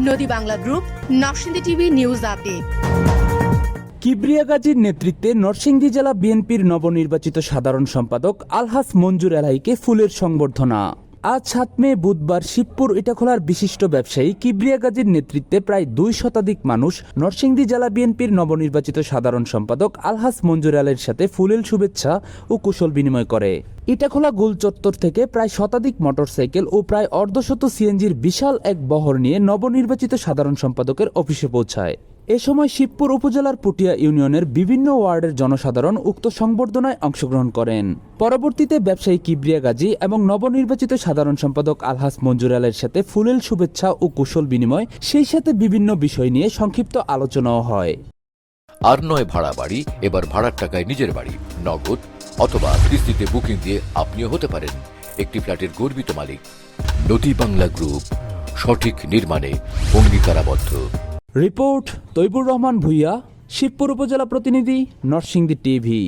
নদী Bangla group, Narsingdi TV news update. Kibria গাজীর নেতৃত্বে নরসিংদী জেলা বিএনপির নবনির্বাচিত সাধারণ সম্পাদক আলহাস মঞ্জুর এলাহিকে ফুলের সংবর্ধনা। আজ সাত মে বুধবার শিবপুর ইটাখোলার বিশিষ্ট ব্যবসায়ী কিবরিয়া গাজীর নেতৃত্বে প্রায় দুই শতাধিক মানুষ নরসিংদী জেলা বিএনপির নবনির্বাচিত সাধারণ সম্পাদক আলহাস মঞ্জুর আলের সাথে ফুলেল শুভেচ্ছা ও কুশল বিনিময় করে। ইটাখোলা গোল চত্বর থেকে প্রায় শতাধিক মোটরসাইকেল ও প্রায় অর্ধশত সিএনজির বিশাল এক বহর নিয়ে নবনির্বাচিত সাধারণ সম্পাদকের অফিসে পৌঁছায়। এ সময় শিবপুর উপজেলার পুটিয়া ইউনিয়নের বিভিন্ন ওয়ার্ডের জনসাধারণ উক্ত সংবর্ধনায় অংশগ্রহণ করেন। পরবর্তীতে ব্যবসায়ী কিবরিয়া গাজী এবং নবনির্বাচিত সাধারণ সম্পাদক আলহাস মঞ্জুর আলের সাথে ফুলেল শুভেচ্ছা ও কুশল বিনিময়, সেই সাথে বিভিন্ন বিষয় নিয়ে সংক্ষিপ্ত আলোচনাও হয়। আর নয় ভাড়া বাড়ি, এবার ভাড়ার টাকায় নিজের বাড়ি, নগদ অথবা কিস্তিতে বুকিং দিয়ে আপনিও হতে পারেন। একটি ফ্ল্যাটের গর্বিত মালিক। নদী বাংলা গ্রুপ, সঠিক নির্মাণে অঙ্গীকারাবদ্ধ। রিপোর্ট তৈবুর রহমান ভুইয়া, শিবপুর উপজেলা প্রতিনিধি, নরসিংদী টিভি।